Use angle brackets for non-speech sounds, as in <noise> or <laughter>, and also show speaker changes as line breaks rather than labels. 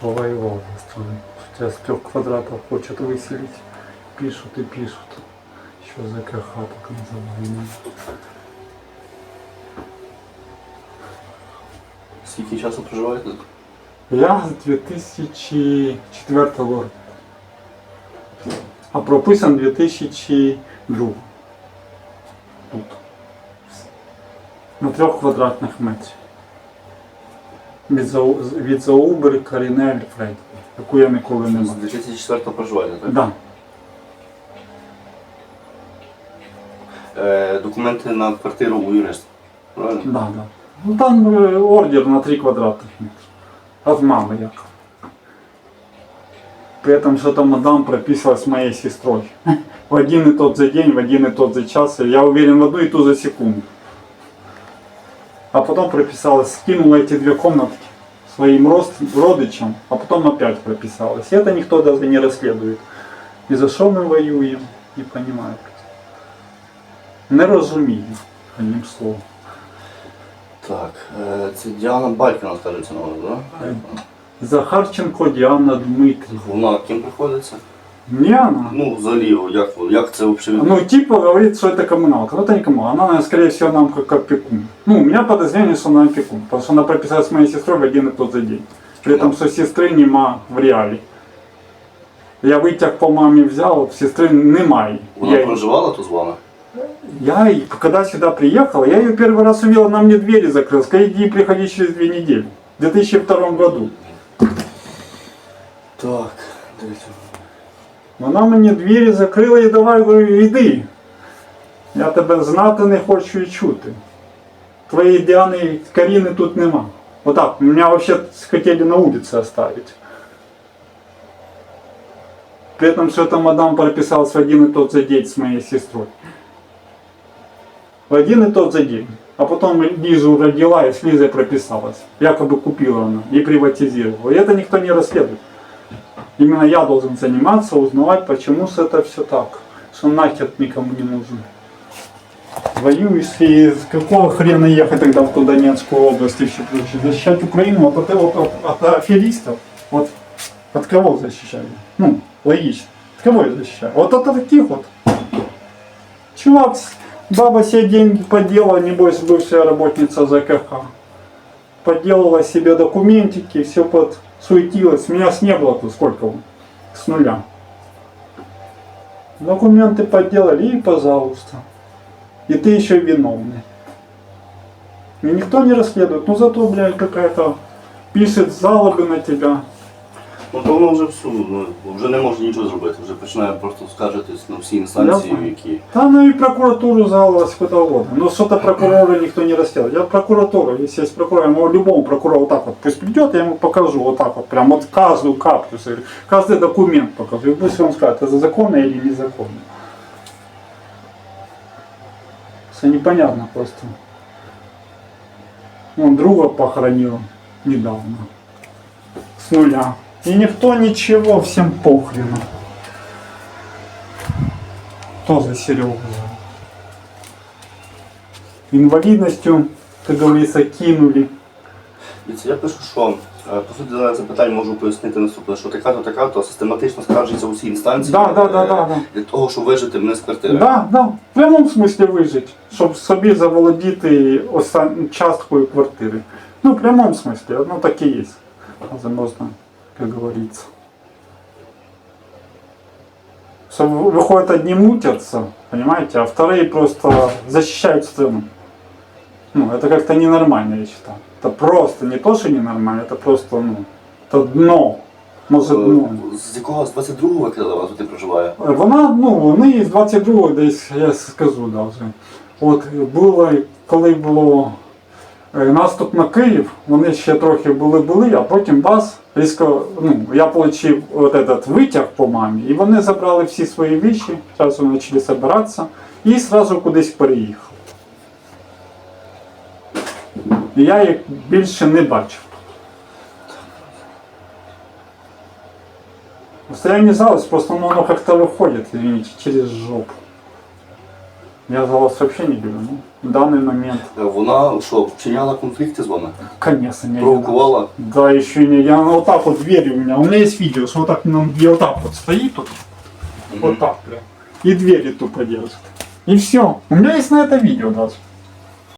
Повоевал за страну. Тебя с трех квадратов хочет выселить. Пишут и пишут. Что за КХ так называемая.
Скільки часу проживаєте тут?
Я з 2004 року. А прописан 2002. Тут. На трьох квадратних метрів Від, Зау... від Заубери Карінель Фрейд, яку я ніколи не
З
мав.
2004 проживаєте, так?
Да.
Е, документи на квартиру у юриста. Правильно?
Да, да. Ну там е, ордер на 3 квадратных метра. От мамы якобы. При этом что-то мадам прописывалась с моей сестрой. <laughs> В один и тот же день, в один и тот же час. и Я уверен, в одну и ту же секунду. А потом прописалась, скинула эти две комнатки своим рост- родичам, а потом опять прописалась. И это никто даже не расследует. И за что мы воюем, не понимаю. Не розумію, одним словом.
Так, е, це Діана Балькіна, скажеться на вас, так?
Захарченко Діана Дмитрівна.
Вона ким приходиться?
Не она.
Ну, взагалі, як, як це взагалі?
Ну, типа говорит, что это коммуналка. Но это не коммуналка. Она, скорее всего, нам как опекун. Ну, у меня подозрение, что она опекун. Потому что она прописалась с моей сестрой в один и тот же день. При этом, что сестры нема в реале. Я витяг по мамі взял, сестры немає.
Вона
Я,
проживала тут з вами?
я, и когда сюда приехал, я ее первый раз увидел, она мне двери закрыла. Сказала, иди приходи через две недели. В 2002 году.
Так, дивіться.
Вона мені двері закрила і давай говорю, іди. Я тебе знати не хочу і чути. Твоєї Діани Каріни тут нема. Отак, мене вообще хотели на улице оставить. При этом что то мадам прописалась в один и тот же день с моей сестрой. В один и тот же день. А потом Лизу родила и с Лизой прописалась. Якобы купила она и приватизировала. И это никто не расследует. Именно я должен заниматься, узнавать, почему же это все так. Что нахер никому не нужен. Воюешь и с какого хрена ехать тогда в ту Донецкую область и все прочее. Защищать Украину от, от, от, от аферистов. Вот от кого защищаю? Ну, логично. От кого я защищаю? Вот от таких вот. Чувак, с- баба себе деньги подделала, небось, бывшая работница ЗКХ. Подделала себе документики, все подсуетилась. Меня с не было тут сколько? С нуля. Документы подделали и пожалуйста. И ты еще виновный. И никто не расследует. Ну зато, блядь, какая-то пишет жалобы на тебя.
Ну, то воно вже всю, ну, вже не може нічого зробити, вже починає просто скаржитись на всі інстанції,
Ясно.
які.
Да, ну и прокуратуру жаловалась куда угодно. Но что-то прокурора никто не расследует. Я в прокуратуру, если есть прокурор, я могу любому прокурору вот так вот, пусть придет, я ему покажу вот так вот, прям вот каждую каплю, каждый документ покажу. И пусть он скажет, это законно или незаконно. Все непонятно просто. Он друга похоронил недавно. С нуля. И никто ничего, всем похрену. Тоже Серегу. Инвалидностью, как говорится, кинули.
Дивіться, я пишу, що е, по суті дане запитання можу пояснити наступне, що така-то, така-то систематично скаржиться усі інстанції
Да, да, да,
е,
да, да.
для того, щоб вижити мене з квартири.
Да, да, в прямому смислі вижити, щоб собі заволодіти часткою квартири. Ну, в прямому смислі, ну так і є. Це можна, як говориться. Что вы- выходят одни мутятся, понимаете, а вторые просто защищают стену. Ну, это как-то ненормально, я считаю. Это просто не то, что ненормально, это просто, ну, это дно. Может, дно.
Е, З якого з 22-го ви казали, вона тут проживає?
Вона, ну, вони з 22-го десь, я скажу даже. От було, коли було наступ на Київ, вони ще трохи були були, а потім бас, різко, ну, я отримав от этот витяг по мамі, і вони забрали всі свої віші, одразу почали збиратися, і одразу кудись переїхав. І я їх більше не бачив. Не жалуюсь, просто ну, оно как-то выходит, через жопу. Я за вас вообще не говорю. Ну, в данный момент,
Вона що, вчиняла конфлікти з вами?
конечно, не
Провокувала?
Да, еще не. Я вот так вот дверь у меня. У меня есть видео, что вот так нам где вот так вот стоит тут. Вот так прям. И двери тупо держит. И все. У меня есть на это видео даже.